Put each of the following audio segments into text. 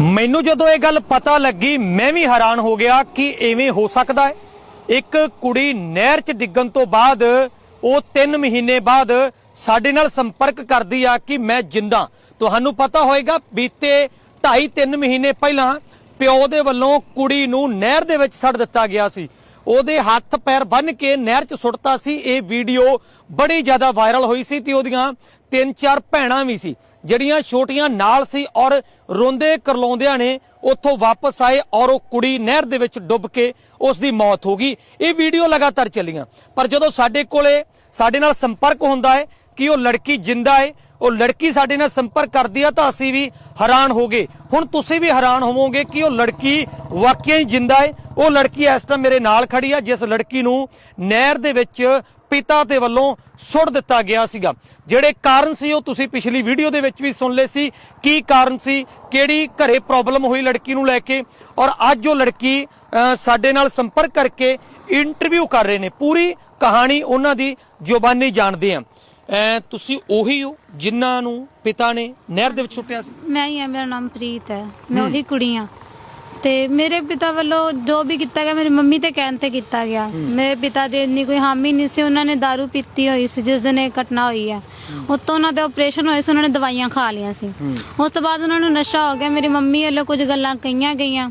ਮੈਨੂੰ ਜਦੋਂ ਇਹ ਗੱਲ ਪਤਾ ਲੱਗੀ, ਮੈਂ ਵੀ ਹੈਰਾਨ ਹੋ ਗਿਆ ਕਿ ਐਵੇਂ ਹੋ ਸਕਦਾ ਹੈ। ਇੱਕ ਕੁੜੀ ਨਹਿਰ 'ਚ ਡਿੱਗਣ ਤੋਂ ਬਾਅਦ, ਉਹ 3 ਮਹੀਨੇ ਬਾਅਦ ਸਾਡੇ ਨਾਲ ਸੰਪਰਕ ਕਰਦੀ ਆ ਕਿ ਮੈਂ ਜਿੰਦਾ। ਤੁਹਾਨੂੰ ਪਤਾ ਹੋਏਗਾ, ਬੀਤੇ 2.5 3 ਮਹੀਨੇ ਪਹਿਲਾਂ ਪਿਓ ਦੇ ਵੱਲੋਂ ਕੁੜੀ ਨੂੰ ਨਹਿਰ ਦੇ ਵਿੱਚ ਸੜ ਦਿੱਤਾ ਗਿਆ ਸੀ। ਉਹਦੇ ਹੱਥ ਪੈਰ ਬੰਨ ਕੇ ਨਹਿਰ 'ਚ ਸੁੱਟਤਾ ਸੀ। ਇਹ ਵੀਡੀਓ ਬੜੀ ਜ਼ਿਆਦਾ ਵਾਇਰਲ ਹੋਈ ਸੀ ਤੇ ਉਹਦੀਆਂ ਤਿੰਨ ਚਾਰ ਭੈਣਾਂ ਵੀ ਸੀ, ਜਿਹੜੀਆਂ ਛੋਟੀਆਂ ਨਾਲ ਸੀ ਔਰ ਰੋਂਦੇ ਕਰਲਾਉਂਦਿਆਂ ਨੇ ਉੱਥੋਂ ਵਾਪਸ ਆਏ ਔਰ ਉਹ ਕੁੜੀ ਨਹਿਰ ਦੇ ਵਿੱਚ ਡੁੱਬ ਕੇ ਉਸ ਦੀ ਮੌਤ ਹੋ ਗਈ। ਇਹ ਵੀਡੀਓ ਲਗਾਤਾਰ ਚੱਲੀਆਂ। ਪਰ ਜਦੋਂ ਸਾਡੇ ਕੋਲੇ, ਸਾਡੇ ਨਾਲ ਸੰਪਰਕ ਹੁੰਦਾ ਹੈ ਕਿ ਉਹ ਲੜਕੀ ਜਿੰਦਾ ਹੈ ਉਹ ਲੜਕੀ ਸਾਡੇ ਨਾਲ ਸੰਪਰਕ ਕਰਦੀ ਆ ਤਾਂ ਅਸੀਂ ਵੀ ਹੈਰਾਨ ਹੋ ਗਏ। ਹੁਣ ਤੁਸੀਂ ਵੀ ਹੈਰਾਨ ਹੋਵੋਗੇ ਕਿ ਉਹ ਲੜਕੀ ਵਾਕਿਆ ਹੀ ਜਿੰਦਾ ਹੈ ਉਹ ਲੜਕੀ ਇਸ ਟਾਈਮ ਮੇਰੇ ਨਾਲ ਖੜੀ ਆ, ਜਿਸ ਲੜਕੀ ਨੂੰ ਨਹਿਰ ਦੇ ਵਿੱਚ ਪਿਤਾ ਦੇ ਵੱਲੋਂ ਸੁੱਟ ਦਿੱਤਾ ਗਿਆ ਸੀਗਾ। ਜਿਹੜੇ ਕਾਰਨ ਸੀ ਉਹ ਤੁਸੀਂ ਪਿਛਲੀ ਵੀਡੀਓ ਦੇ ਵਿੱਚ ਵੀ ਸੁਣ ਲਏ ਸੀ। ਕੀ ਕਾਰਨ ਸੀ? ਕਿਹੜੀ ਘਰੇ ਪ੍ਰੋਬਲਮ ਹੋਈ ਲੜਕੀ ਨੂੰ ਲੈ ਕੇ? ਔਰ ਅੱਜ ਉਹ ਲੜਕੀ ਸਾਡੇ ਨਾਲ ਸੰਪਰਕ ਕਰਕੇ ਇੰਟਰਵਿਊ ਕਰ ਰਹੇ ਨੇ। ਪੂਰੀ ਕਹਾਣੀ ਉਹਨਾਂ ਦੀ ਜ਼ੁਬਾਨੀ ਜਾਣਦੇ ਆ। ਤੁਸੀਂ ਉਹੀ ਹੋ ਜਿਨ੍ਹਾਂ ਨੂੰ ਪਿਤਾ ਨੇ ਨਹਿਰ ਦੇ ਵਿੱਚ ਸੁੱਟਿਆ ਸੀ? ਮੈਂ ਹੀ ਹਾਂ ਮੇਰਾ ਨਾਮ ਪ੍ਰੀਤ ਹੈ। ਮੈਂ ਉਹੀ ਕੁੜੀ ਹਾਂ ਤੇ ਮੇਰੇ ਪਿਤਾ ਵੱਲੋਂ ਜੋ ਵੀ ਕੀਤਾ ਗਿਆ ਮੇਰੀ ਮੰਮੀ ਤੇ ਕਹਿਣ ਤੇ ਕੀਤਾ ਗਿਆ। ਮੇਰੇ ਪਿਤਾ ਦੇ ਇੰਨੀ ਕੋਈ ਹਾਮੀ ਨਹੀਂ ਸੀ ਉਹਨਾਂ ਨੇ दारू ਪੀਤੀ ਹੋਈ ਸੀ ਜਿਸ ਦਿਨ ਇਹ ਘਟਨਾ ਹੋਈ ਹੈ। ਉਤੋਂ ਉਹਨਾਂ ਦੇ ਆਪਰੇਸ਼ਨ ਹੋਏ ਸੀ ਉਹਨਾਂ ਨੇ ਦਵਾਈਆਂ ਖਾ ਲਈਆਂ ਸੀ। ਉਸ ਤੋਂ ਬਾਅਦ ਉਹਨਾਂ ਨੂੰ ਨਸ਼ਾ ਹੋ ਗਿਆ। ਮੇਰੀ ਮੰਮੀ ਵੱਲੋਂ ਕੁਝ ਗੱਲਾਂ ਕਹੀਆਂ ਗਈਆਂ।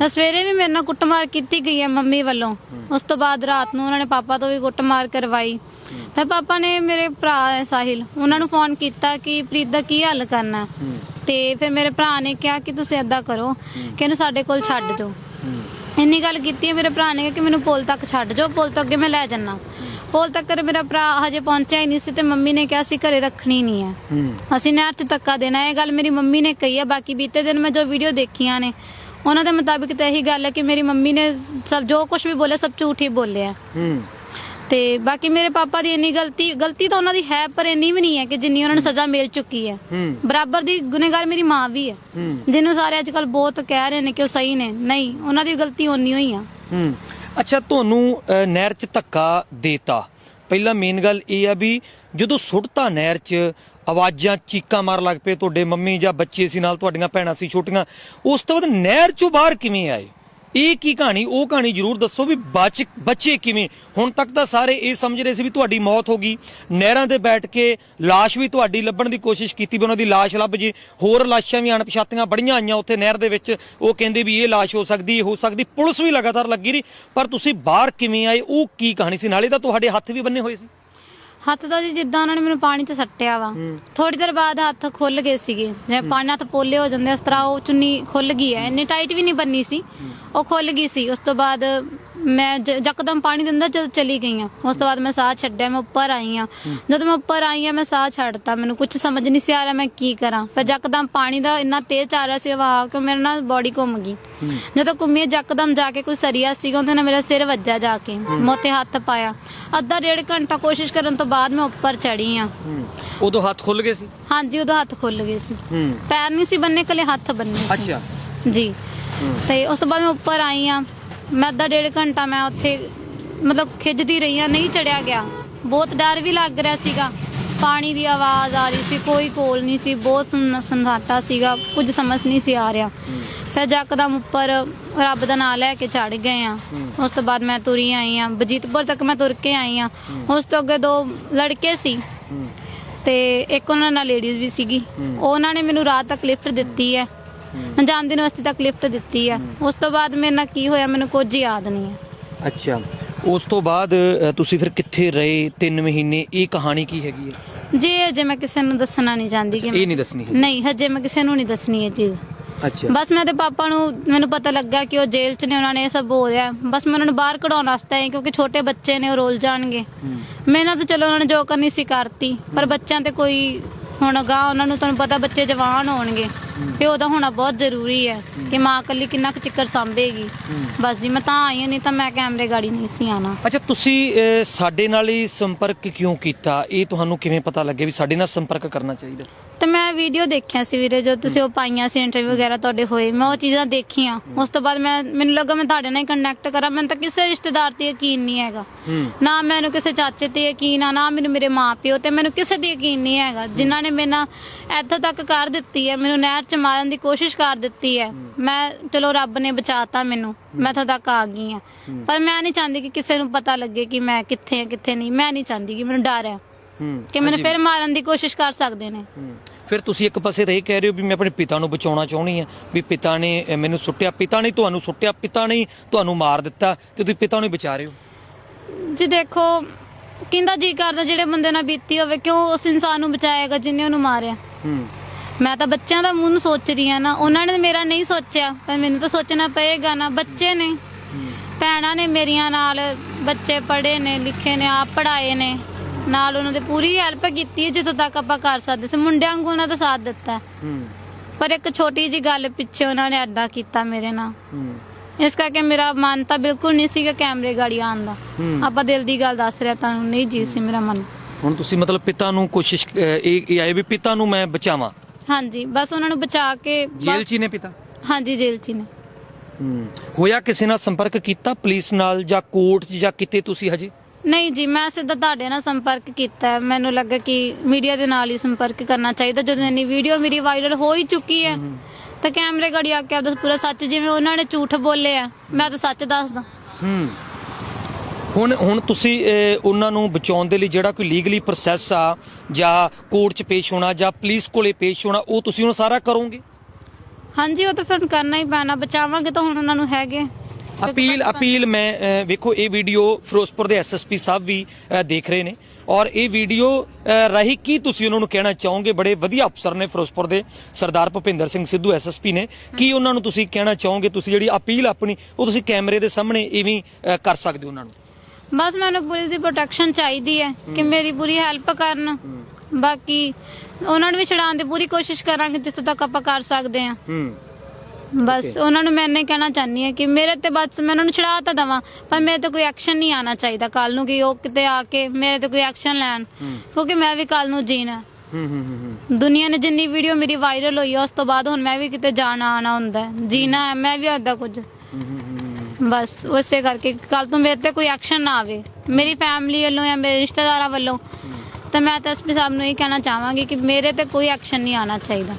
ਤਾਂ ਸਵੇਰੇ ਵੀ ਮੇਰੇ ਨਾਲ ਕੁੱਟਮਾਰ ਕੀਤੀ ਗਈ ਹੈ ਮੰਮੀ ਵੱਲੋਂ। ਉਸ ਤੋਂ ਬਾਅਦ ਰਾਤ ਨੂੰ ਉਹਨਾਂ ਨੇ ਪਾਪਾ ਤੋਂ ਵੀ ਕੁੱਟਮਾਰ ਕਰਵਾਈ। ਫਿਰ ਪਾਪਾ ਨੇ ਮੇਰੇ ਭਰਾ ਹੈ ਸਾਹਿਲ ਉਹਨਾਂ ਨੂੰ ਫੋਨ ਕੀਤਾ ਕਿ ਪ੍ਰੀਤ ਦਾ ਕੀ ਹੱਲ ਕਰਨਾ। ਤੇ ਫਿਰ ਮੇਰੇ ਭਰਾ ਨੇ ਕਿਹਾ ਕਿ ਤੁਸੀਂ ਏਦਾਂ ਕਰੋ ਕਿ ਇਹਨੂੰ ਸਾਡੇ ਕੋਲ ਛੱਡ ਜਾਓ। ਇੰਨੀ ਗੱਲ ਕੀਤੀ ਹੈ ਮੇਰੇ ਭਰਾ ਨੇ ਕਿਹਾ ਕਿ ਮੈਨੂੰ ਪੁਲ ਤੱਕ ਛੱਡ ਜਾਓ ਪੁਲ ਤੋਂ ਅੱਗੇ ਮੈਂ ਲੈ ਜਾਣਾ ਪੁਲ ਤੱਕ ਮੇਰਾ ਭਰਾ ਹਜੇ ਪਹੁੰਚਿਆ ਹੀ ਨਹੀਂ ਸੀ ਤੇ ਮੰਮੀ ਨੇ ਕਿਹਾ ਸੀ ਘਰੇ ਰੱਖਣੀ ਨਹੀਂ ਹੈ। ਅਸੀਂ ਨਹਿਰ 'ਚ ਧੱਕਾ ਦੇਣਾ ਇਹ ਗੱਲ ਮੇਰੀ ਮੰਮੀ ਨੇ ਕਹੀ ਹੈ ਬਾਕੀ ਬੀਤੇ ਦਿਨ ਮੈਂ ਜੋ ਵੀਡੀਓ ਦੇਖੀਆਂ ਨੇ ਉਹਨਾਂ ਦੇ ਮੁਤਾਬਿਕ ਤਾਂ ਇਹੀ ਗੱਲ ਹੈ ਕਿ ਮੇਰੀ ਮੰਮੀ ਨੇ ਸਭ ਜੋ ਕੁਝ ਵੀ ਬੋਲੇ ਸਭ ਝੂਠ ਹੀ ਬੋਲਿਆ। ਹੂੰ। ਤੇ ਬਾਕੀ ਮੇਰੇ ਪਾਪਾ ਦੀ ਇੰਨੀ ਗਲਤੀ ਗਲਤੀ ਤਾਂ ਉਹਨਾਂ ਦੀ ਹੈ ਪਰ ਇੰਨੀ ਵੀ ਨਹੀਂ ਹੈ ਕਿ ਜਿੰਨੀ ਉਹਨਾਂ ਨੂੰ ਸਜ਼ਾ ਮਿਲ ਚੁੱਕੀ ਹੈ। ਬਰਾਬਰ ਦੀ ਗੁਨੇਗਾਰ ਮੇਰੀ ਮਾਂ ਵੀ ਹੈ। ਜਿਹਨੂੰ ਸਾਰੇ ਅੱਜ ਕੱਲ ਬਹੁਤ ਕਹਿ ਰਹੇ ਨੇ ਕਿ ਉਹ ਸਹੀ ਨੇ। ਨਹੀਂ ਉਹਨਾਂ ਦੀ ਗਲਤੀ ਓਨੀ ਹੋਈ ਆ। ਅੱਛਾ ਤੁਹਾਨੂੰ ਨਹਿਰ 'ਚ ਧੱਕਾ ਦੇਤਾ। ਪਹਿਲਾਂ ਮੇਨ ਗੱਲ ਇਹ ਆ ਵੀ ਜਦੋਂ ਸੁੱਟਤਾ ਨਹਿਰ 'ਚ ਆਵਾਜ਼ਾਂ ਚੀਕਾਂ ਮਾਰ ਲੱਗ ਪਏ, ਤੁਹਾਡੇ ਮੰਮੀ ਜਾਂ ਬੱਚੇ ਸੀ ਨਾਲ, ਤੁਹਾਡੀਆਂ ਭੈਣਾਂ ਸੀ ਛੋਟੀਆਂ। ਉਸ ਤੋਂ ਬਾਅਦ ਨਹਿਰ 'ਚੋਂ ਬਾਹਰ ਕਿਵੇਂ ਆਏ? ਇਹ ਕੀ ਕਹਾਣੀ, ਉਹ ਕਹਾਣੀ ਜ਼ਰੂਰ ਦੱਸੋ ਵੀ ਬਚ, ਬੱਚੇ ਕਿਵੇਂ? ਹੁਣ ਤੱਕ ਤਾਂ ਸਾਰੇ ਇਹ ਸਮਝ ਰਹੇ ਸੀ ਵੀ ਤੁਹਾਡੀ ਮੌਤ ਹੋ ਗਈ। ਨਹਿਰਾਂ ਤੇ ਬੈਠ ਕੇ ਲਾਸ਼ ਵੀ ਤੁਹਾਡੀ ਲੱਭਣ ਦੀ ਕੋਸ਼ਿਸ਼ ਕੀਤੀ ਵੀ ਉਹਨਾਂ ਦੀ ਲਾਸ਼ ਲੱਭ ਜੇ। ਹੋਰ ਲਾਸ਼ਾਂ ਵੀ ਅਣਪਛਾਤੀਆਂ ਬੜੀਆਂ ਆਈਆਂ ਉੱਥੇ ਨਹਿਰ ਦੇ ਵਿੱਚ। ਉਹ ਕਹਿੰਦੇ ਵੀ ਇਹ ਲਾਸ਼ ਹੋ ਸਕਦੀ, ਇਹ ਹੋ ਸਕਦੀ। ਪੁਲਿਸ ਵੀ ਲਗਾਤਾਰ ਲੱਗੀ ਰਹੀ। ਪਰ ਤੁਸੀਂ ਬਾਹਰ ਕਿਵੇਂ ਆਏ? ਉਹ ਕੀ ਕਹਾਣੀ ਸੀ? ਨਾਲੇ ਤਾਂ ਤੁਹਾਡੇ ਹੱਥ ਵੀ ਬੰਨੇ ਹੋਏ ਸੀ। ਹੱਥ ਦਾ ਜੀ ਜਿੱਦਾਂ ਉਹਨਾਂ ਨੇ ਮੈਨੂੰ ਪਾਣੀ 'ਚ ਸੱਟਿਆ ਵਾ। ਥੋੜੀ ਦੇਰ ਬਾਅਦ ਹੱਥ ਖੁੱਲ ਗਏ ਸੀਗੇ। ਜਿਵੇਂ ਪਾਣੀ ਨਾਲ ਪੋਲੇ ਹੋ ਜਾਂਦੇ ਇਸ ਤਰ੍ਹਾਂ ਉਹ ਚੁੰਨੀ ਖੁੱਲ ਗਈ ਹੈ। ਇੰਨੀ ਟਾਈਟ ਵੀ ਨਹੀਂ ਬੰਨੀ ਸੀ। ਉਹ ਖੁੱਲ ਗਈ ਸੀ। ਉਸ ਤੋਂ ਬਾਅਦ ਮੈਂ ਜ- ਯਕਦਮ ਪਾਣੀ ਦੇ ਅੰਦਰ ਜਦੋਂ ਚਲੀ ਗਈ ਆ ਉਸ ਤੋਂ ਬਾਅਦ ਮੈਂ ਸਾਹ ਛੱਡਿਆ ਮੈਂ ਉੱਪਰ ਆਈ ਆ। ਜਦੋਂ ਮੈਂ ਉੱਪਰ ਆਈ ਆ ਮੈਂ ਸਾਹ ਛੱਡਤਾ ਮੈਨੂੰ ਕੁਝ ਸਮਝ ਨਹੀਂ ਸੀ ਆ ਰਿਹਾ ਮੈਂ ਕੀ ਕਰਾਂ। ਫਿਰ ਯਕਦਮ ਪਾਣੀ ਦਾ ਇੰਨਾ ਤੇਜ਼ ਆ ਰਿਹਾ ਸੀ ਵਹਾਅ ਕਿ ਮੇਰੇ ਨਾਲ ਬੋਡੀ ਘੁੰਮ ਗਈ। ਜਦੋਂ ਘੁੰਮੀ ਯਕਦਮ ਜਾ ਕੇ ਕੋਈ ਸਰੀਆ ਸੀਗਾ ਉਹਦੇ ਨਾਲ ਮੇਰਾ ਸਿਰ ਵੱਜਾ ਜਾ ਕੇ ਮੋਤੇ ਹੱਥ ਪਾਇਆ। ਅੱਧਾ ਡੇਢ ਘੰਟਾ ਕੋਸ਼ਿਸ਼ ਕਰਨ ਤੋਂ ਬਾਅਦ ਮੈਂ ਉੱਪਰ ਚੜੀ ਆ। ਉਦੋਂ ਹੱਥ ਖੁੱਲ ਗਏ ਸੀ? ਹਾਂਜੀ ਉਹਦਾ ਹੱਥ ਖੁੱਲ ਗਏ ਸੀ। ਹੂੰ। ਪੈਰ ਨਹੀਂ ਸੀ ਬੰਨੇ ਕਲੇ ਹੱਥ ਬੰਨੇ ਸੀ। ਅੱਛਾ। ਜੀ। ਤੇ ਉਸ ਤੋਂ ਬਾਅਦ ਮੈਂ ਉੱਪਰ ਆਈ ਆ। ਮੈਂ ਅੱਧਾ ਡੇਢ ਘੰਟਾ ਮੈਂ ਉੱਥੇ ਮਤਲਬ ਖਿੱਚਦੀ ਰਹੀ ਆ ਨਹੀਂ ਚੜਿਆ ਗਿਆ। ਬਹੁਤ ਡਰ ਵੀ ਲੱਗ ਰਿਹਾ ਸੀਗਾ। ਪਾਣੀ ਦੀ ਆਵਾਜ਼ ਆ ਰਹੀ ਸੀ ਕੋਈ ਕੋਲ ਨਹੀਂ ਸੀ ਬਹੁਤ ਸੁੰਨ- ਸੰਨਾਟਾ ਸੀਗਾ ਕੁਝ ਸਮਝ ਨਹੀਂ ਸੀ ਆ ਰਿਹਾ। ਫਿਰ ਜੱਕਦਮ ਉੱਪਰ ਰੱਬ ਦਾ ਨਾਮ ਲੈ ਕੇ ਚੜ ਗਏ ਆ ਉਸ ਤੋਂ ਬਾਅਦ ਮੈਂ ਤੁਰੀ ਆਈ ਆ ਬਜੀਤਪੁਰ ਤੱਕ ਮੈਂ ਤੁਰ ਕੇ ਆਈ ਆ ਉਸ ਤੋਂ ਅੱਗੇ ਦੋ ਲੜਕੇ ਸੀ। ਤੇ ਇੱਕ ਉਹਨਾਂ ਨਾਲ ਲੇਡੀਜ਼ ਵੀ ਸੀਗੀ। ਉਹਨਾਂ ਨੇ ਮੈਨੂੰ ਰਾਤ ਤੱਕ ਲਿਫਟ ਦਿੱਤੀ ਹੈ। ਜਾਂਦੇ ਯੂਨੀਵਰਸਿਟੀ ਤੱਕ ਲਿਫਟ ਦਿੱਤੀ ਹੈ। ਉਸ ਤੋਂ ਬਾਅਦ ਮੇਰੇ ਨਾਲ ਕੀ ਹੋਇਆ ਮੈਨੂੰ ਕੁਝ ਯਾਦ ਨਹੀਂ ਹੈ ਅੱਛਾ। ਉਸ ਤੋਂ ਬਾਅਦ ਅ, ਤੁਸੀਂ ਫਿਰ ਕਿੱਥੇ ਰਹੇ? 3 ਮਹੀਨੇ ਇਹ ਕਹਾਣੀ ਕੀ ਹੈਗੀ ਹੈ? ਜੀ ਅਜੇ ਮੈਂ ਕਿਸੇ ਨੂੰ ਦੱਸਣਾ ਨਹੀਂ ਚਾਹੁੰਦੀ ਕਿ ਇਹ ਨਹੀਂ ਦੱਸਣੀ ਹੈ ਨਹੀਂ ਹਜੇ ਮੈਂ ਕਿਸੇ ਨੂੰ ਨਹੀਂ ਦੱਸਣੀ ਇਹ ਚੀਜ਼। ਅੱਛਾ। ਬਸ ਮੈਂ ਤੇ ਪਾਪਾ ਨੂੰ ਮੈਨੂੰ ਪਤਾ ਲੱਗਾ ਕਿ ਉਹ ਜੇਲ੍ਹ 'ਚ ਨੇ ਉਹਨਾਂ ਨੇ ਇਹ ਸਭ ਹੋ ਰਿਹਾ। ਬਸ ਮੈਂ ਉਹਨਾਂ ਨੂੰ ਬਾਹਰ ਕਢਾਉਣ ਵਾਸਤੇ ਆਈ ਕਿਉਂਕਿ ਛੋਟੇ ਬੱਚੇ ਨੇ ਉਹ ਰੋਲ ਜਾਣਗੇ। ਮਿਹਨਤ ਚਲੋ ਉਹਨਾਂ ਨੇ ਜੋ ਕਰਨੀ ਸੀ ਕਰਤੀ। ਪਰ ਬੱਚਿਆਂ ਤੇ ਕੋਈ ਹੁਣ ਗਾ ਉਹਨਾਂ ਨੂੰ ਤੁਹਾਨੂੰ ਪਤਾ ਬੱਚੇ ਜਵਾਨ ਹੋਣਗੇ। ਪਿਓ ਦਾ ਹੋਣਾ ਬਹੁਤ ਜ਼ਰੂਰੀ ਹੈ ਕਿ ਮਾਂ ਇਕੱਲੀ ਕਿੰਨਾ ਕੁ ਚਿੱਕਰ ਸੰਭੇਗੀ। ਬਸ ਜੀ ਮੈਂ ਤਾਂ ਆਈ ਹਾਂ, ਨਹੀਂ ਤਾਂ ਮੈਂ ਕੈਮਰੇ ਗਾੜੀ ਨਹੀਂ ਸੀ ਆਣਾ ਅੱਛਾ ਤੁਸੀਂ ਸਾਡੇ ਨਾਲ ਹੀ ਸੰਪਰਕ ਕਿਉਂ ਕੀਤਾ? ਇਹ ਤੁਹਾਨੂੰ ਕਿਵੇਂ ਪਤਾ ਲੱਗਿਆ ਵੀ ਸਾਡੇ ਨਾਲ ਸੰਪਰਕ ਕਰਨਾ ਚਾਹੀਦਾ? ਤੇ ਮੈਂ ਵੀਡੀਓ ਦੇਖਿਆ ਸੀ ਵੀਰੇ ਜਦੋਂ ਤੁਸੀਂ ਉਹ ਪਾਈਆਂ ਸੀ ਇੰਟਰਵਿਊ ਵਗੈਰਾ ਤੁਹਾਡੇ ਹੋਏ ਮੈਂ ਉਹ ਚੀਜ਼ਾਂ ਦੇਖੀਆਂ। ਉਸ ਤੋਂ ਬਾਅਦ ਮੈਂ ਮੈਨੂੰ ਲੱਗਾ ਮੈਂ ਤੁਹਾਡੇ ਨਾਲ ਹੀ ਕੰਟੈਕਟ ਕਰਾਂ। ਮੈਨੂੰ ਤਾਂ ਕਿਸੇ ਰਿਸ਼ਤੇਦਾਰ ਤੇ ਯਕੀਨ ਨਹੀਂ ਹੈਗਾ। ਨਾ ਮੈਨੂੰ ਕਿਸੇ ਚਾਚੇ ਤੇ ਯਕੀਨ ਆ ਨਾ ਮੈਨੂੰ ਮੇਰੇ ਮਾਪਿਓ ਤੇ ਮੈਨੂੰ ਕਿਸੇ ਤੇ ਯਕੀਨ ਨਹੀਂ ਹੈਗਾ। ਜਿਨ੍ਹਾਂ ਨੇ ਮੇਰੇ ਨਾਲ ਇੱਥੋਂ ਤੱਕ ਕਰ ਦਿੱਤੀ ਹੈ ਮੈਨੂੰ ਨਹਿਰ ਚ ਮਾਰਨ ਦੀ ਕੋਸ਼ਿਸ਼ ਕਰ ਦਿੱਤੀ ਹੈ। ਮੈਂ ਚਲੋ ਰੱਬ ਨੇ ਬਚਾਤਾ ਮੈਨੂੰ ਮੈਂ ਇੱਥੋਂ ਤੱਕ ਆ ਗਈ ਹਾਂ। ਪਰ ਮੈਂ ਨਹੀਂ ਚਾਹੁੰਦੀ ਕਿ ਕਿਸੇ ਨੂੰ ਪਤਾ ਲੱਗੇ ਕਿ ਮੈਂ ਕਿੱਥੇ ਹਾਂ ਕਿੱਥੇ ਨਹੀਂ। ਮੈਂ ਨਹੀਂ ਚਾਹੁੰਦੀ ਕਿ ਮੈਨੂੰ ਡਰ ਹੈ ਹੂੰ। ਕਿ ਮੈਨੂੰ ਫਿਰ ਮਾਰਨ ਦੀ ਕੋਸ਼ਿਸ਼ ਕਰ ਸਕਦੇ ਨੇ। ਫਿਰ ਤੁਸੀਂ ਇੱਕ ਪਾਸੇ ਤਾਂ ਇਹ ਕਹਿ ਰਹੇ ਹੋ ਵੀ ਮੈਂ ਆਪਣੇ ਪਿਤਾ ਨੂੰ ਬਚਾਉਣਾ ਚਾਹੁੰਦੀ ਹਾਂ ਵੀ ਪਿਤਾ ਨੇ ਅਹ, ਮੈਨੂੰ ਸੁੱਟਿਆ। ਪਿਤਾ ਨੇ ਤੁਹਾਨੂੰ ਸੁੱਟਿਆ ਪਿਤਾ ਨੇ ਤੁਹਾਨੂੰ ਮਾਰ ਦਿੱਤਾ ਤੇ ਤੁਸੀਂ ਪਿਤਾ ਨੂੰ ਹੀ ਬਚਾ ਰਹੇ ਹੋ। ਜੀ ਦੇਖੋ ਕਿੰਦਾ ਜੀ ਕਰਦਾ ਜਿਹੜੇ ਬੰਦੇ ਨਾਲ ਬੀਤੀ ਹੋਵੇ ਕਿਉਂ ਉਸ ਇਨਸਾਨ ਨੂੰ ਬਚਾਏਗਾ ਜਿਨੇ ਉਹਨੂੰ ਮਾਰਿਆ? ਹੂੰ। ਮੈਂ ਤਾਂ ਬੱਚਿਆਂ ਦਾ ਮੂੰਹ ਨੂੰ ਸੋਚ ਰਹੀ ਆ ਨਾ ਉਹਨਾਂ ਨੇ ਮੇਰਾ ਨਹੀਂ ਸੋਚਿਆ ਪਰ ਮੈਨੂੰ ਤਾਂ ਸੋਚਣਾ ਪਏਗਾ ਨਾ। ਬੱਚੇ ਨੇ ਭੈਣਾਂ ਨੇ ਮੇਰੀਆਂ ਨਾਲ ਬੱਚੇ ਪੜ੍ਹੇ ਨੇ ਲਿਖੇ ਨੇ ਆਪ ਪੜ੍ਹਾਏ ਨੇ। ਨਾਲ ਉਹਨਾਂ ਦੇ ਪੂਰੀ ਹੈਲਪ ਕੀਤੀ ਹੈ ਜਿੱਥੋਂ ਤੱਕ ਆਪਾਂ ਕਰ ਸਕਦੇ ਸੀ। ਮੁੰਡਿਆਂ ਵਾਂਗੂ ਉਹਨਾਂ ਦਾ ਸਾਥ ਦਿੱਤਾ ਹੂੰ। ਪਰ ਇੱਕ ਛੋਟੀ ਜੀ ਗੱਲ ਪਿੱਛੇ ਉਹਨਾਂ ਨੇ ਐਦਾਂ ਕੀਤਾ ਮੇਰੇ ਨਾਲ। ਹੂੰ। ਇਸ ਕਰਕੇ ਮੇਰਾ ਮਨ ਤਾਂ ਬਿਲਕੁਲ ਨਹੀਂ ਸੀਗਾ ਕੈਮਰੇ ਗਾੜੀ ਆਉਣ ਦਾ। ਹੂੰ। ਆਪਾਂ ਦਿਲ ਦੀ ਗੱਲ ਦੱਸ ਰਿਹਾ ਤੁਹਾਨੂੰ ਨਹੀਂ ਜੀ ਸੀ ਮੇਰਾ ਮਨ। ਹੁਣ ਤੁਸੀਂ ਮਤਲਬ ਪਿਤਾ ਨੂੰ ਕੋਸ਼ਿਸ਼ ਅਹ, ਇਹ ਇਹ ਆਏ ਵੀ ਪਿਤਾ ਨੂੰ ਮੈਂ ਬਚਾਵਾਂ? ਹਾਂਜੀ ਬਸ ਉਹਨਾਂ ਨੂੰ ਬਚਾ ਕੇ ਬਸ- ਜੇਲ੍ਹ 'ਚ ਹੀ ਨੇ ਪਿਤਾ? ਹਾਂਜੀ ਜੇਲ੍ਹ 'ਚ ਹੀ ਨੇ। ਹੂੰ। ਹੋਇਆ ਕਿਸੇ ਨਾਲ ਸੰਪਰਕ ਕੀਤਾ ਪੁਲਿਸ ਨਾਲ ਜਾਂ ਕੋਰਟ 'ਚ ਜਾਂ ਕਿਤੇ ਤੁਸੀਂ ਹਜੇ? ਨਹੀਂ ਜੀ ਮੈਂ ਸਿੱਧਾ ਤੁਹਾਡੇ ਨਾਲ ਸੰਪਰਕ ਕੀਤਾ ਹੈ। ਮੈਨੂੰ ਲੱਗਾ ਕਿ ਮੀਡੀਆ ਦੇ ਨਾਲ ਹੀ ਸੰਪਰਕ ਕਰਨਾ ਚਾਹੀਦਾ। ਜਦੋਂ ਇੰਨੀ ਵੀਡੀਓ ਮੇਰੀ ਵਾਇਰਲ ਹੋ ਹੀ ਚੁੱਕੀ ਹੈ ਤਾਂ ਕੈਮਰੇ ਗੜੀ ਆ ਕੇ ਆਪਦਾ ਪੂਰਾ ਸੱਚ ਜਿਵੇਂ ਉਹਨਾਂ ਨੇ ਝੂਠ ਬੋਲੇ ਆ ਮੈਂ ਤਾਂ ਸੱਚ ਦੱਸਦਾ। ਹੂੰ। ਹੁਣ ਹੁਣ ਤੁਸੀਂ ਅਹ, ਉਹਨਾਂ ਨੂੰ ਬਚਾਉਣ ਦੇ ਲਈ ਜਿਹੜਾ ਕੋਈ ਲੀਗਲੀ ਪ੍ਰੋਸੈਸ ਆ ਜਾਂ ਕੋਰਟ 'ਚ ਪੇਸ਼ ਹੋਣਾ ਜਾਂ ਪੁਲਿਸ ਕੋਲੇ ਪੇਸ਼ ਹੋਣਾ ਉਹ ਤੁਸੀਂ ਹੁਣ ਸਾਰਾ ਕਰੋਗੇ? ਹਾਂਜੀ ਉਹ ਤਾਂ ਫਿਰ ਕਰਨਾ ਹੀ ਪੈਣਾ। ਬਚਾਵਾਂਗੇ ਤਾਂ ਹੁਣ ਉਹਨਾਂ ਨੂੰ ਹੈਗੇ। ਅਪੀਲ ਅਪੀਲ ਮੈਂ ਵੇਖੋ ਇਹ ਵੀਡੀਓ ਫਿਰੋਜ਼ਪੁਰ ਦੇ ਐਸਐਸਪੀ ਸਾਹਿਬ ਵੀ ਦੇਖ ਰਹੇ ਨੇ। ਔਰ ਇਹ ਵੀਡੀਓ ਰਾਹੀਂ ਕੀ ਤੁਸੀਂ ਉਹਨਾਂ ਨੂੰ ਕਹਿਣਾ ਚਾਹੋਗੇ? ਬੜੇ ਵਧੀਆ ਅਫਸਰ ਨੇ ਫਿਰੋਜ਼ਪੁਰ ਦੇ ਸਰਦਾਰ ਭੁਪਿੰਦਰ ਸਿੰਘ ਸਿੱਧੂ ਐਸਐਸਪੀ ਨੇ। ਕੀ ਉਹਨਾਂ ਨੂੰ ਤੁਸੀਂ ਕਹਿਣਾ ਚਾਹੋਗੇ? ਤੁਸੀਂ ਜਿਹੜੀ ਅਪੀਲ ਆਪਣੀ ਉਹ ਤੁਸੀਂ ਕੈਮਰੇ ਦੇ ਸਾਹਮਣੇ ਇਵੇਂ ਕਰ ਸਕਦੇ ਹੋ ਉਹਨਾਂ ਨੂੰ? ਬਸ ਮੈਨੂੰ ਪੁਲਿਸ ਦੀ ਪ੍ਰੋਟੈਕਸ਼ਨ ਚਾਹੀਦੀ ਹੈ ਕਿ ਮੇਰੀ ਪੂਰੀ ਹੈਲਪ ਕਰਨ। ਬਾਕੀ ਉਹਨਾਂ ਨੂੰ ਵੀ ਛਡਾਉਣ ਦੀ ਪੂਰੀ ਕੋਸ਼ਿਸ਼ ਕਰਾਂਗੇ ਜਿੱਥੋਂ ਤੱਕ ਆਪਾਂ ਕਰ ਸਕਦੇ ਹਾਂ। ਹੂੰ ਬਸ ਉਹਨਾਂ ਨੂੰ ਮੈਂ ਇੰਨਾ ਕਹਿਣਾ ਚਾਹਨੀ ਹਾਂ ਕਿ ਮੇਰੇ ਤੇ ਬਸ ਮੈਂ ਉਹਨਾਂ ਨੂੰ ਛਡਾ ਤਾਂ ਦਵਾਂ ਪਰ ਮੇਰੇ ਤੇ ਕੋਈ ਐਕਸ਼ਨ ਨਹੀਂ ਆਣਾ ਚਾਹੀਦਾ ਕੱਲ ਨੂੰ ਕਿ ਉਹ ਕਿਤੇ ਆ ਕੇ ਮੇਰੇ ਤੇ ਕੋਈ ਐਕਸ਼ਨ ਲੈਣ ਕਿਉਂਕਿ ਮੈਂ ਵੀ ਕੱਲ ਨੂੰ ਜੀਣਾ ਹੂੰ ਹੂੰ ਹੂੰ ਦੁਨੀਆ ਨੇ ਜਿੰਨੀ ਵੀਡੀਓ ਮੇਰੀ ਵਾਇਰਲ ਹੋਈ ਆ, ਉਸ ਤੋਂ ਬਾਅਦ ਹੁਣ ਮੈਂ ਵੀ ਕਿਤੇ ਜਾਣਾ ਆਣਾ ਹੁੰਦਾ ਹੈ। ਜੀਣਾ ਹੈ ਮੈਂ ਵੀ ਆਦਾ ਕੁਝ। ਬਸ ਉਸੇ ਕਰਕੇ ਕੱਲ ਤੋਂ ਮੇਰੇ ਤੇ ਕੋਈ ਐਕਸ਼ਨ ਨਾ ਆਵੇ। ਮੇਰੀ ਫੈਮਿਲੀ ਵੱਲੋਂ ਜਾਂ ਮੇਰੇ ਰਿਸ਼ਤੇਦਾਰਾਂ ਵੱਲੋਂ ਤਾਂ ਮੈਂ ਤਾਂ ਐਸਪੀ ਸਾਹਿਬ ਨੂੰ ਇਹ ਕਹਿਣਾ ਚਾਹਾਂਗੀ ਕਿ ਮੇਰੇ ਤੇ ਕੋਈ ਐਕਸ਼ਨ ਨਹੀਂ ਆਣਾ ਚਾਹੀਦਾ।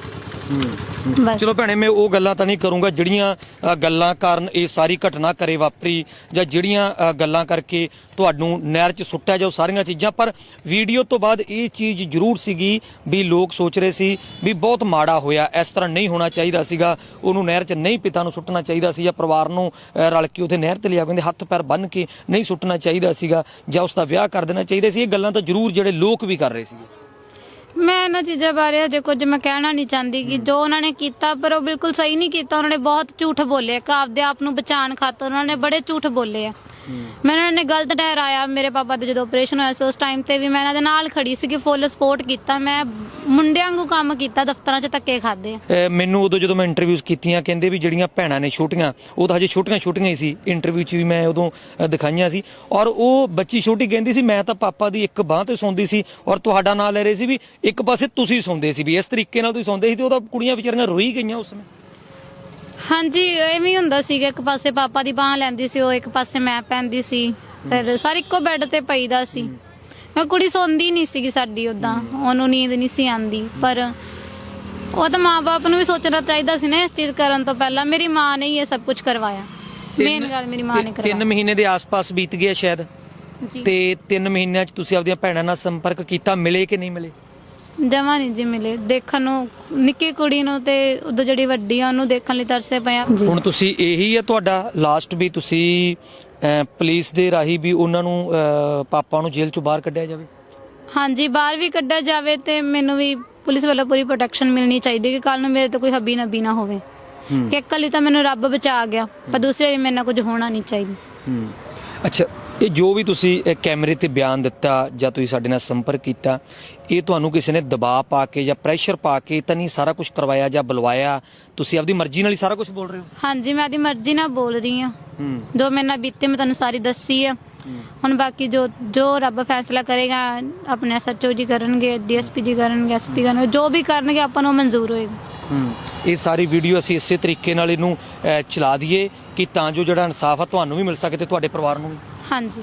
ਬਸ। ਚਲੋ ਭੈਣੇ ਮੈਂ ਉਹ ਗੱਲਾਂ ਤਾਂ ਨਹੀਂ ਕਰੂੰਗਾ ਜਿਹੜੀਆਂ ਅ, ਗੱਲਾਂ ਕਾਰਨ ਇਹ ਸਾਰੀ ਘਟਨਾ ਕਰੇ ਵਾਪਰੀ ਜਾਂ ਜਿਹੜੀਆਂ ਅ, ਗੱਲਾਂ ਕਰਕੇ ਤੁਹਾਨੂੰ ਨਹਿਰ 'ਚ ਸੁੱਟਿਆ ਜਾਓ ਸਾਰੀਆਂ ਚੀਜ਼ਾਂ ਪਰ ਵੀਡੀਓ ਤੋਂ ਬਾਅਦ ਇਹ ਚੀਜ਼ ਜ਼ਰੂਰ ਸੀਗੀ ਵੀ ਲੋਕ ਸੋਚ ਰਹੇ ਸੀ ਵੀ ਬਹੁਤ ਮਾੜਾ ਹੋਇਆ ਇਸ ਤਰ੍ਹਾਂ ਨਹੀਂ ਹੋਣਾ ਚਾਹੀਦਾ ਸੀਗਾ ਉਹਨੂੰ ਨਹਿਰ 'ਚ ਨਹੀਂ ਪਿਤਾ ਨੂੰ ਸੁੱਟਣਾ ਚਾਹੀਦਾ ਸੀ ਜਾਂ ਪਰਿਵਾਰ ਨੂੰ ਅ, ਰਲ ਕੇ ਉਹਦੇ ਨਹਿਰ ਤੇ ਲਿਆ ਕਹਿੰਦੇ ਹੱਥ ਪੈਰ ਬੰਨ੍ਹ ਕੇ ਨਹੀਂ ਸੁੱਟਣਾ ਚਾਹੀਦਾ ਸੀਗਾ ਜਾਂ ਉਸ ਦਾ ਵਿਆਹ ਕਰ ਦੇਣਾ ਚਾਹੀਦਾ ਸੀ ਇਹ ਗੱਲਾਂ ਤਾਂ ਜ਼ਰੂਰ ਜਿਹੜੇ ਲੋਕ ਵੀ ਕਰ ਰਹੇ ਸੀਗੇ। ਮੈਂ ਇਹਨਾਂ ਚੀਜ਼ਾਂ ਬਾਰੇ ਹਜੇ ਕੁਝ ਮੈਂ ਕਹਿਣਾ ਨਹੀਂ ਚਾਹੁੰਦੀ ਕਿ ਜੋ ਉਹਨਾਂ ਨੇ ਕੀਤਾ ਪਰ ਉਹ ਬਿਲਕੁਲ ਸਹੀ ਨਹੀਂ ਕੀਤਾ। ਉਹਨਾਂ ਨੇ ਬਹੁਤ ਝੂਠ ਬੋਲੇ ਇੱਕ ਆਪਦੇ ਆਪ ਨੂੰ ਬਚਾਉਣ ਖਾਤਰ ਉਹਨਾਂ ਨੇ ਬੜੇ ਝੂਠ ਬੋਲੇ ਆ। ਮੈਂ ਉਹਨਾਂ ਨੇ ਗਲਤ ਠਹਿਰਾਇਆ। ਮੇਰੇ ਪਾਪਾ ਦਾ ਜਦੋਂ ਆਪਰੇਸ਼ਨ ਹੋਇਆ ਸੀ ਉਸ ਟਾਈਮ ਤੇ ਵੀ ਮੈਂ ਇਹਨਾਂ ਦੇ ਨਾਲ ਖੜੀ ਸੀ ਕਿ ਫੁੱਲ ਸਪੋਰਟ ਕੀਤਾ। ਮੈਂ ਮੁੰਡਿਆਂ ਵਾਂਗੂ ਕੰਮ ਕੀਤਾ ਦਫ਼ਤਰਾਂ 'ਚ ਧੱਕੇ ਖਾਦੇ ਆ। ਅਹ ਮੈਨੂੰ ਉਦੋਂ ਜਦੋਂ ਮੈਂ ਇੰਟਰਵਿਊਜ਼ ਕੀਤੀਆਂ ਕਹਿੰਦੇ ਵੀ ਜਿਹੜੀਆਂ ਭੈਣਾਂ ਨੇ ਛੋਟੀਆਂ ਉਹ ਤਾਂ ਹਜੇ ਛੋਟੀਆਂ ਛੋਟੀਆਂ ਹੀ ਸੀ। ਇੰਟਰਵਿਊ 'ਚ ਵੀ ਮੈਂ ਉਦੋਂ ਦਿਖਾਈਆਂ ਸੀ। ਔਰ ਉਹ ਬੱਚੀ ਛੋਟੀ ਕਹਿੰਦੀ ਸੀ ਮੈਂ ਤਾਂ ਪਾਪਾ ਦੀ ਇੱਕ ਬਾਹ ਤੇ ਸੌਂਦੀ ਸੀ ਔਰ ਤੁਹਾਡਾ ਨਾਂ ਲੈ ਰਹੇ ਸੀ ਵੀ ਇੱਕ ਪਾਸੇ ਤੁਸੀਂ ਸੌਂਦੇ ਸੀ ਵੀ ਇਸ ਤਰੀਕੇ ਨਾਲ ਤੁਸੀਂ ਸੌਂਦੇ ਸੀ ਤੇ ਉਹ ਤਾਂ ਕੁੜੀਆਂ ਵਿਚਾਰੀਆਂ ਰੋਈ ਗਈਆਂ ਉਸ ਸਮੇਂ? ਹਾਂਜੀ ਐਵੇਂ ਹੀ ਹੁੰਦਾ ਸੀਗਾ ਇੱਕ ਪਾਸੇ ਪਾਪਾ ਦੀ ਬਾਹ ਲੈਂਦੀ ਸੀ ਉਹ ਇੱਕ ਪਾਸੇ ਮੈਂ ਪੈਂਦੀ ਸੀ ਫਿਰ ਸਾਰੇ ਇੱਕੋ ਬੈੱਡ ਤੇ ਪਈਦਾ ਸੀ। ਮੈਂ ਕੁੜੀ ਸੌਂਦੀ ਨਹੀਂ ਸੀਗੀ ਸਾਡੀ ਉਦਾਂ ਉਹਨੂੰ ਨੀਂਦ ਨਹੀਂ ਸੀ ਆਂਦੀ ਪਰ ਉਹ ਤਾਂ ਮਾਪੇ ਨੂੰ ਵੀ ਸੋਚਣਾ ਚਾਹੀਦਾ ਸੀ ਨਾ ਇਸ ਚੀਜ਼ ਕਰਨ ਤੋਂ ਪਹਿਲਾਂ ਮੇਰੀ ਮਾਂ ਨੇ ਹੀ ਇਹ ਸਭ ਕੁਝ ਕਰਵਾਇਆ। ਮੇਨ ਗੱਲ ਮੇਰੀ ਮਾਂ ਨੇ ਕਰਵਾਇਆ ਮਹੀਨੇ ਦੇ ਆਸ-ਪਾਸ ਬੀਤ ਗਏ ਸ਼ਾਇਦ? ਤੇ ਤਿੰਨ ਮਹੀਨਿਆਂ 'ਚ ਤੁਸੀਂ ਆਪਦੀਆਂ ਭੈਣਾਂ ਨਾਲ ਸੰਪਰਕ ਕੀਤਾ ਮਿਲੇ ਕਿ ਨਹੀਂ ਮਿਲੇ? ਜਮਾ ਨਹੀਂ ਜੀ ਮਿਲੇ। ਦੇਖਣ ਨੂੰ ਨਿੱਕੀ ਕੁੜੀ ਨੂੰ ਤੇ ਉਦੋਂ ਜਿਹੜੀ ਵੱਡੀ ਆ ਉਹਨੂੰ ਦੇਖਣ ਲਈ ਤਰਸੇ ਪਿਆ ਜੀ। ਹੁਣ ਤੁਸੀਂ ਇਹੀ ਹੈ ਤੁਹਾਡਾ ਲਾਸਟ ਵੀ ਤੁਸੀਂ ਅਹ, ਪੁਲਿਸ ਦੇ ਰਾਹੀਂ ਵੀ ਉਹਨਾਂ ਨੂੰ ਅਹ, ਪਾਪਾ ਨੂੰ ਜੇਲ੍ਹ 'ਚੋਂ ਬਾਹਰ ਕੱਢਿਆ ਜਾਵੇ? ਹਾਂਜੀ ਬਾਹਰ ਵੀ ਕੱਢਿਆ ਜਾਵੇ ਤੇ ਮੈਨੂੰ ਵੀ ਪੁਲਿਸ ਵੱਲੋਂ ਪੂਰੀ ਪ੍ਰੋਟੈਕਸ਼ਨ ਮਿਲਣੀ ਚਾਹੀਦੀ ਕਿ ਕੱਲ ਨੂੰ ਮੇਰੇ ਤੇ ਕੋਈ ਹੱਬੀ ਨਬੀ ਨਾ ਹੋਵੇ। ਕਿ ਇਕੱਲੀ ਤਾਂ ਮੈਨੂੰ ਰੱਬ ਬਚਾ ਗਿਆ ਪਰ ਦੂਸਰੇ ਲਈ ਮੇਰੇ ਨਾਲ ਕੁਝ ਹੋਣਾ ਨਹੀਂ ਚਾਹੀਦਾ। ਹੂੰ। ਅੱਛਾ ਇਹ ਜੋ ਵੀ ਤੁਸੀਂ ਕੈਮਰੇ ਤੇ ਬਿਆਨ ਦਿੱਤਾ ਜਾਂ ਤੁਸੀਂ ਸਾਡੇ ਨਾਲ ਸੰਪਰਕ ਕੀਤਾ ਇਹ ਤੁਹਾਨੂੰ ਕਿਸੇ ਨੇ ਦਬਾਅ ਪਾ ਕੇ ਜਾਂ ਪ੍ਰੈਸ਼ਰ ਪਾ ਕੇ ਤਾਂ ਨਹੀਂ ਸਾਰਾ ਕੁਝ ਕਰਵਾਇਆ ਜਾਂ ਬੁਲਵਾਇਆ? ਤੁਸੀਂ ਆਪਦੀ ਮਰਜ਼ੀ ਨਾਲ ਹੀ ਸਾਰਾ ਕੁਝ ਬੋਲ ਰਹੇ ਹੋ? ਹਾਂਜੀ ਮੈਂ ਆਪਦੀ ਮਰਜ਼ੀ ਨਾਲ ਬੋਲ ਰਹੀ ਹਾਂ। ਜੋ ਮੇਰੇ ਨਾਲ ਬੀਤੇ ਮੈਂ ਤੁਹਾਨੂੰ ਸਾਰੀ ਦੱਸੀ ਆ। ਹੁਣ ਬਾਕੀ ਜੋ ਜੋ ਰੱਬ ਫੈਸਲਾ ਕਰੇਗਾ ਆਪਣੇ ਸੱਚੋ ਜੀ ਕਰਨਗੇ ਡੀਐਸਪੀ ਜੀ ਕਰਨਗੇ ਐਸਪੀ ਕਰਨਗੇ ਜੋ ਵੀ ਕਰਨਗੇ ਆਪਾਂ ਨੂੰ ਮਨਜ਼ੂਰ ਹੋਏਗਾ। ਇਹ ਸਾਰੀ ਵੀਡੀਓ ਅਸੀਂ ਇਸੇ ਤਰੀਕੇ ਨਾਲ ਇਹਨੂੰ ਚਲਾ ਦਈਏ ਕਿ ਤਾਂ ਜੋ ਜਿਹੜਾ ਇਨਸਾਫ ਆ ਤੁਹਾਨੂੰ ਵੀ ਮਿਲ ਸਕੇ ਤੇ ਤੁਹਾਡੇ ਪਰਿਵਾਰ ਨੂੰ ਵੀ। ਹਾਂਜੀ।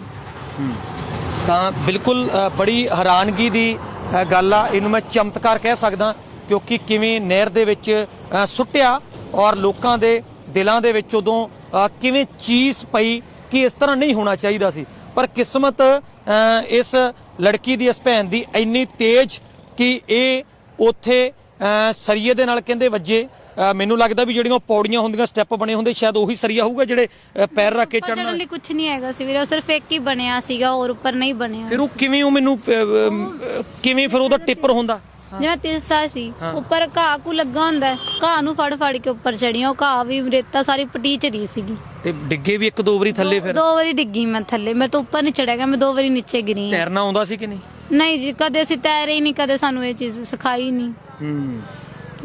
ਤਾਂ ਬਿਲਕੁਲ ਅ, ਬੜੀ ਹੈਰਾਨਗੀ ਦੀ ਅ, ਗੱਲ ਆ। ਇਹਨੂੰ ਮੈਂ ਚਮਤਕਾਰ ਕਹਿ ਸਕਦਾ ਕਿਉਂਕਿ ਕਿਵੇਂ ਨਹਿਰ ਦੇ ਵਿੱਚ ਅ, ਸੁੱਟਿਆ ਔਰ ਲੋਕਾਂ ਦੇ ਦਿਲਾਂ ਦੇ ਵਿੱਚ ਉਦੋਂ ਅ, ਕਿਵੇਂ ਚੀਜ਼ ਪਈ ਕਿ ਇਸ ਤਰ੍ਹਾਂ ਨਹੀਂ ਹੋਣਾ ਚਾਹੀਦਾ ਸੀ। ਪਰ ਕਿਸਮਤ ਅ, ਇਸ ਲੜਕੀ ਦੀ ਇਸ ਭੈਣ ਦੀ ਇੰਨੀ ਤੇਜ਼ ਕਿ ਇਹ ਉੱਥੇ ਅ, ਸਰੀਏ ਦੇ ਨਾਲ ਕਹਿੰਦੇ ਵੱਜੇ। ਮੈਨੂੰ ਲੱਗਦਾ ਵੀ ਜਿਹੜੀਆਂ ਪੌੜੀਆਂ ਹੁੰਦੀਆਂ ਸਟੈਪ ਬਣੇ ਹੁੰਦੇ ਸ਼ਾਇਦ ਉਹੀ ਸਰੀਆ ਹੋਊਗਾ ਜਿਹੜੇ ਪੈਰ ਰੱਖ ਕੇ ਚੜਨਾ ਚੜਨ ਲਈ ਕੁਝ ਨਹੀਂ ਹੈਗਾ ਸੀ ਵੀਰੇ ਉਹ ਸਿਰਫ ਇੱਕ ਹੀ ਬਣਿਆ ਸੀਗਾ ਹੋਰ ਉੱਪਰ ਨਹੀਂ ਬਣਿਆ ਫਿਰ ਉਹ ਕਿਵੇਂ ਉਹ ਮੈਨੂੰ ਅਹ, ਅਹ, ਕਿਵੇਂ ਫਿਰ ਉਹਦਾ ਟਿੱਪਰ ਹੁੰਦਾ? ਜਿਵੇਂ ਤਿਰਸਾ ਸੀ ਉੱਪਰ ਘਾਹ ਕੋ ਲੱਗਾ ਹੁੰਦਾ ਹੈ। ਘਾਹ ਨੂੰ ਫੜ ਫੜ ਕੇ ਉੱਪਰ ਚੜੀਆਂ ਉਹ ਘਾਹ ਵੀ ਰੇਤਾ ਸਾਰੀ ਪਟੀ ਚ ਰਹੀ ਸੀਗੀ। ਤੇ ਡਿੱਗੇ ਵੀ ਇੱਕ ਦੋ ਵਾਰੀ ਥੱਲੇ ਫਿਰ? ਦੋ ਵਾਰੀ ਡਿੱਗੀ ਮੈਂ ਥੱਲੇ ਮੇਰੇ ਤੋਂ ਉੱਪਰ ਨਹੀਂ ਚੜਿਆ ਗਿਆ ਮੈਂ ਦੋ ਵਾਰੀ ਨੀਚੇ ਗਿਰੀ ਹਾਂ। ਤੈਰਨਾ ਆਉਂਦਾ ਸੀ ਕਿ ਨਹੀਂ? ਨਹੀਂ ਜੀ ਕਦੇ ਅਸੀਂ ਤੈਰੇ ਹੀ ਨਹੀਂ ਕਦੇ ਸਾਨੂੰ ਇਹ ਚੀਜ਼ ਸਿਖਾਈ ਨਹੀਂ। ਹੂੰ।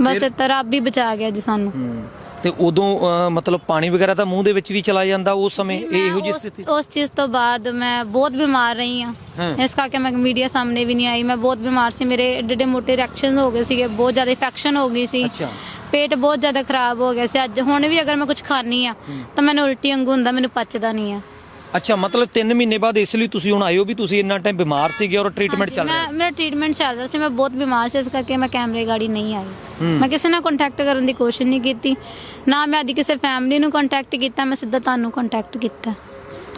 ਬਸ ਤਾਂ ਰੱਬ ਹੀ ਬਚਾ ਗਿਆ ਜੀ ਸਾਨੂੰ। ਤੇ ਉਦੋਂ ਅਹ, ਮਤਲਬ ਪਾਣੀ ਵਗੈਰਾ ਤਾਂ ਮੂੰਹ ਦੇ ਵਿੱਚ ਵੀ ਚਲਾ ਜਾਂਦਾ ਉਸ ਸਮੇਂ? ਇਹ ਇਹੋ ਜਿਹੀ ਉਸ- ਸਥਿਤੀ? ਉਸ ਚੀਜ਼ ਤੋਂ ਬਾਅਦ ਮੈਂ ਬਹੁਤ ਬਿਮਾਰ ਰਹੀ ਹਾਂ। ਹਾਂ। ਇਸ ਕਰਕੇ ਮੈਂ ਮੀਡੀਆ ਸਾਹਮਣੇ ਵੀ ਨਹੀਂ ਆਈ। ਮੈਂ ਬਹੁਤ ਬਿਮਾਰ ਸੀ। ਮੇਰੇ ਏਡੇ ਏਡੇ ਮੋਟੇ ਰਿਐਕਸ਼ਨ ਹੋ ਗਏ ਸੀਗੇ। ਬਹੁਤ ਜ਼ਿਆਦਾ ਇਨਫੈਕਸ਼ਨ ਹੋ ਗਈ ਸੀ। ਅੱਛਾ। ਪੇਟ ਬਹੁਤ ਜ਼ਿਆਦਾ ਖਰਾਬ ਹੋ ਗਿਆ ਸੀ। ਅੱਜ ਹੁਣ ਵੀ ਅਗਰ ਮੈਂ ਕੁਝ ਖਾਣੀ ਆ ਤਾਂ ਮੈਨੂੰ ਉਲਟੀ ਵਾਂਗੂ ਹੁੰਦਾ ਮੈਨੂੰ ਪਚਦਾ ਨਹੀਂ ਆ ਅੱਛਾ ਮਤਲਬ 3 ਮਹੀਨੇ ਬਾਅਦ ਇਸ ਲਈ ਤੁਸੀਂ ਹੁਣ ਆਏ ਹੋ ਵੀ ਤੁਸੀਂ ਇੰਨਾ ਟਾਈਮ ਬਿਮਾਰ ਸੀਗੇ ਔਰ ਟ੍ਰੀਟਮੈਂਟ ਚੱਲ ਰਿਹਾ। ਮੈਂ ਮੇਰਾ ਟ੍ਰੀਟਮੈਂਟ ਚੱਲ ਰਿਹਾ ਸੀ ਮੈਂ ਬਹੁਤ ਬਿਮਾਰ ਸੀ ਇਸ ਕਰਕੇ ਮੈਂ ਕੈਮਰੇ ਗਾੜੀ ਨਹੀਂ ਆਈ। ਮੈਂ ਕਿਸੇ ਨਾਲ ਕੰਟੈਕਟ ਕਰਨ ਦੀ ਕੋਸ਼ਿਸ਼ ਨਹੀਂ ਕੀਤੀ। ਨਾ ਮੈਂ ਆਦੀ ਕਿਸੇ ਫੈਮਿਲੀ ਨੂੰ ਕੰਟੈਕਟ ਕੀਤਾ ਮੈਂ ਸਿੱਧਾ ਤੁਹਾਨੂੰ ਕੰਟੈਕਟ ਕੀਤਾ।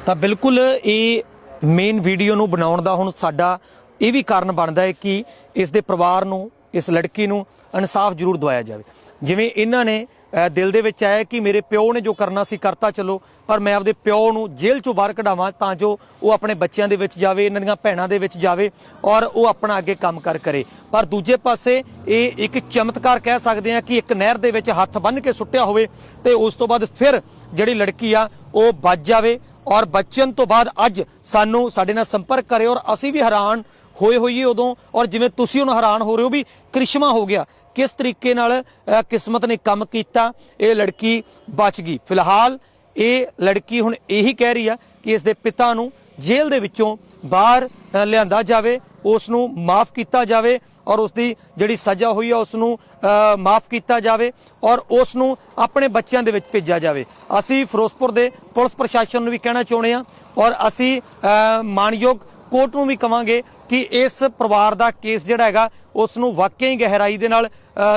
ਤਾਂ ਬਿਲਕੁਲ ਇਹ ਮੇਨ ਵੀਡੀਓ ਨੂੰ ਬਣਾਉਣ ਦਾ ਹੁਣ ਸਾਡਾ ਇਹ ਵੀ ਕਾਰਨ ਬਣਦਾ ਹੈ ਕਿ ਇਸ ਦੇ ਪਰਿਵਾਰ ਨੂੰ ਇਸ ਲੜਕੀ ਨੂੰ ਇਨਸਾਫ ਜ਼ਰੂਰ ਦਵਾਇਆ ਜਾਵੇ। ਜਿਵੇਂ ਇਹਨਾਂ ਨੇ ਦਿਲ ਦੇ ਵਿੱਚ ਆਇਆ ਕਿ ਮੇਰੇ ਪਿਓ ਨੇ ਜੋ ਕਰਨਾ ਸੀ ਕਰਤਾ ਚਲੋ, ਪਰ ਮੈਂ ਆਪਦੇ ਪਿਓ ਨੂੰ ਜੇਲ੍ਹ ਚੋਂ ਬਾਹਰ ਕਢਾਵਾਂ ਤਾਂ ਜੋ ਉਹ ਆਪਣੇ ਬੱਚਿਆਂ ਦੇ ਵਿੱਚ ਜਾਵੇ, ਇਹਨਾਂ ਦੀਆਂ ਭੈਣਾਂ ਦੇ ਵਿੱਚ ਜਾਵੇ ਔਰ ਉਹ ਆਪਣਾ ਅੱਗੇ ਕੰਮ ਕਰ ਕਰੇ। ਪਰ ਦੂਜੇ ਪਾਸੇ ਇਹ ਇੱਕ ਚਮਤਕਾਰ ਕਹਿ ਸਕਦੇ ਆ ਕਿ ਇੱਕ ਨਹਿਰ ਦੇ ਵਿੱਚ ਹੱਥ ਬੰਨ੍ਹ ਕੇ ਸੁੱਟਿਆ ਹੋਵੇ ਤੇ ਉਸ ਤੋਂ ਬਾਅਦ ਫਿਰ ਜਿਹੜੀ ਲੜਕੀ ਆ, ਉਹ ਬਚ ਜਾਵੇ ਔਰ ਬਚਣ ਤੋਂ ਬਾਅਦ ਅੱਜ ਸਾਨੂੰ ਸਾਡੇ ਨਾਲ ਸੰਪਰਕ ਕਰੇ ਔਰ ਅਸੀਂ ਵੀ ਹੈਰਾਨ ਹੋਏ ਹੋਈਏ ਉਦੋਂ ਔਰ ਜਿਵੇਂ ਤੁਸੀਂ ਹੁਣ ਹੈਰਾਨ ਹੋ ਰਹੇ ਹੋ ਵੀ ਕ੍ਰਿਸ਼ਮਾ ਹੋ ਗਿਆ। ਕਿਸ ਤਰੀਕੇ ਨਾਲ ਕਿਸਮਤ ਨੇ ਕੰਮ ਕੀਤਾ ਇਹ ਲੜਕੀ ਬਚ ਗਈ। ਫਿਲਹਾਲ ਇਹ ਲੜਕੀ ਹੁਣ ਇਹੀ ਕਹਿ ਰਹੀ ਆ ਕਿ ਇਸ ਦੇ ਪਿਤਾ ਨੂੰ ਜੇਲ੍ਹ ਦੇ ਵਿੱਚੋਂ ਬਾਹਰ ਲਿਆਂਦਾ ਜਾਵੇ ਉਸ ਨੂੰ ਮਾਫ ਕੀਤਾ ਜਾਵੇ ਔਰ ਉਸ ਦੀ ਜਿਹੜੀ ਸਜ਼ਾ ਹੋਈ ਆ ਉਸ ਨੂੰ ਮਾਫ ਕੀਤਾ ਜਾਵੇ ਔਰ ਉਸ ਨੂੰ ਆਪਣੇ ਬੱਚਿਆਂ ਦੇ ਵਿੱਚ ਭੇਜਿਆ ਜਾਵੇ। ਅਸੀਂ ਫਿਰੋਜ਼ਪੁਰ ਦੇ ਪੁਲਿਸ ਪ੍ਰਸ਼ਾਸਨ ਨੂੰ ਵੀ ਕਹਿਣਾ ਚਾਹੁੰਦੇ ਆ ਔਰ ਅਸੀਂ ਅ, ਮਾਣਯੋਗ ਕੋਰਟ ਨੂੰ ਵੀ ਕਵਾਂਗੇ ਕਿ ਇਸ ਪਰਿਵਾਰ ਦਾ ਕੇਸ ਜਿਹੜਾ ਹੈਗਾ ਉਸ ਨੂੰ ਵਾਕਈ ਹੀ ਗਹਿਰਾਈ ਦੇ ਨਾਲ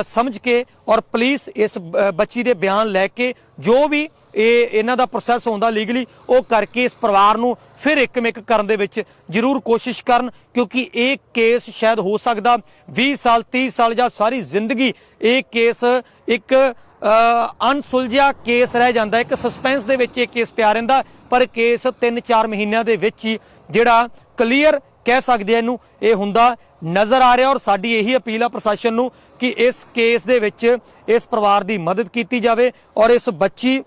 ਸਮਝ ਕੇ ਔਰ ਪੁਲਿਸ ਇਸ ਬ- ਬੱਚੀ ਦੇ ਬਿਆਨ ਲੈ ਕੇ ਜੋ ਵੀ ਇਹ ਇਹਨਾਂ ਦਾ ਪ੍ਰੋਸੈਸ ਹੁੰਦਾ ਲੀਗਲੀ ਉਹ ਕਰਕੇ ਇਸ ਪਰਿਵਾਰ ਨੂੰ ਫਿਰ ਇੱਕ ਮਿਕ ਕਰਨ ਦੇ ਵਿੱਚ ਜ਼ਰੂਰ ਕੋਸ਼ਿਸ਼ ਕਰਨ ਕਿਉਂਕਿ ਇਹ ਕੇਸ ਸ਼ਾਇਦ ਹੋ ਸਕਦਾ 20 ਸਾਲ 30 ਸਾਲ ਜਾਂ ਸਾਰੀ ਜ਼ਿੰਦਗੀ ਇਹ ਕੇਸ ਇੱਕ ਅ, ਅਣਸੁਲਝਿਆ ਕੇਸ ਰਹਿ ਜਾਂਦਾ ਇੱਕ ਸਸਪੈਂਸ ਦੇ ਵਿੱਚ ਇਹ ਕੇਸ ਪਿਆ ਰਹਿੰਦਾ ਪਰ ਕੇਸ 3-4 ਮਹੀਨਿਆਂ ਦੇ ਵਿੱਚ ਹੀ ਜਿਹੜਾ ਕਲੀਅਰ ਕਹਿ ਸਕਦੇ ਆ ਇਹਨੂੰ, ਇਹ ਹੁੰਦਾ ਨਜ਼ਰ ਆ ਰਿਹਾ ਔਰ ਸਾਡੀ ਇਹੀ ਅਪੀਲ ਆ ਪ੍ਰਸ਼ਾਸਨ ਨੂੰ ਕਿ ਇਸ ਕੇਸ ਦੇ ਵਿੱਚ ਇਸ ਪਰਿਵਾਰ ਦੀ ਮਦਦ ਕੀਤੀ ਜਾਵੇ ਔਰ ਇਸ ਬੱਚੀ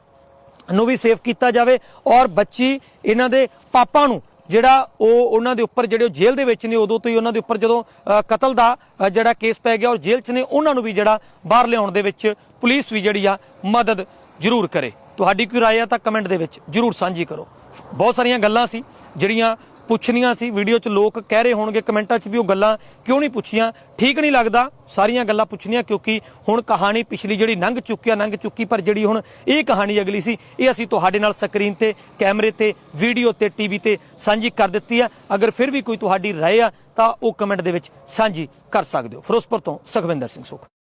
ਨੂੰ ਵੀ ਸੇਫ ਕੀਤਾ ਜਾਵੇ ਔਰ ਬੱਚੀ ਇਹਨਾਂ ਦੇ ਪਾਪਾ ਨੂੰ ਜਿਹੜਾ ਉਹ ਉਹਨਾਂ ਦੇ ਉੱਪਰ ਜਿਹੜੇ ਉਹ ਜੇਲ੍ਹ ਦੇ ਵਿੱਚ ਨੇ ਉਦੋਂ ਤੋਂ ਹੀ ਉਹਨਾਂ ਦੇ ਉੱਪਰ ਜਦੋਂ ਕਤਲ ਦਾ ਜਿਹੜਾ ਕੇਸ ਪੈ ਗਿਆ ਔਰ ਜੇਲ੍ਹ 'ਚ ਨੇ, ਉਹਨਾਂ ਨੂੰ ਵੀ ਜਿਹੜਾ ਬਾਹਰ ਲਿਆਉਣ ਦੇ ਵਿੱਚ ਪੁਲਿਸ ਵੀ ਜਿਹੜੀ ਆ ਮਦਦ ਜ਼ਰੂਰ ਕਰੇ। ਤੁਹਾਡੀ ਕੋਈ ਰਾਏ ਆ ਤਾਂ ਕਮੈਂਟ ਦੇ ਵਿੱਚ ਜ਼ਰੂਰ ਸਾਂਝੀ ਕਰੋ। ਬਹੁਤ ਸਾਰੀਆਂ ਗੱਲਾਂ ਸੀ ਜਿਹੜੀਆਂ ਪੁੱਛਣੀਆਂ ਸੀ ਵੀਡੀਓ 'ਚ ਲੋਕ ਕਹਿ ਰਹੇ ਹੋਣਗੇ, ਕਮੈਂਟਾਂ 'ਚ ਵੀ ਉਹ ਗੱਲਾਂ ਕਿਉਂ ਨਹੀਂ ਪੁੱਛੀਆਂ? ਠੀਕ ਨਹੀਂ ਲੱਗਦਾ। ਸਾਰੀਆਂ ਗੱਲਾਂ ਪੁੱਛਣੀਆਂ ਕਿਉਂਕਿ ਹੁਣ ਕਹਾਣੀ ਪਿਛਲੀ ਜਿਹੜੀ ਲੰਘ ਚੁੱਕੀ ਆ ਲੰਘ ਚੁੱਕੀ, ਪਰ ਜਿਹੜੀ ਹੁਣ ਇਹ ਕਹਾਣੀ ਅਗਲੀ ਸੀ, ਇਹ ਅਸੀਂ ਤੁਹਾਡੇ ਨਾਲ ਸਕਰੀਨ ਤੇ, ਕੈਮਰੇ ਤੇ ਵੀਡੀਓ ਤੇ ਟੀਵੀ ਤੇ ਸਾਂਝੀ ਕਰ ਦਿੱਤੀ ਆ। ਅਗਰ ਫਿਰ ਵੀ ਕੋਈ ਤੁਹਾਡੀ ਰਾਏ ਆ, ਤਾਂ ਉਹ ਕਮੈਂਟ ਦੇ ਵਿੱਚ ਸਾਂਝੀ ਕਰ ਸਕਦੇ ਹੋ। ਫਿਰੋਜ਼ਪੁਰ ਤੋਂ ਸੁਖਵਿੰਦਰ ਸਿੰਘ ਸੁਖ।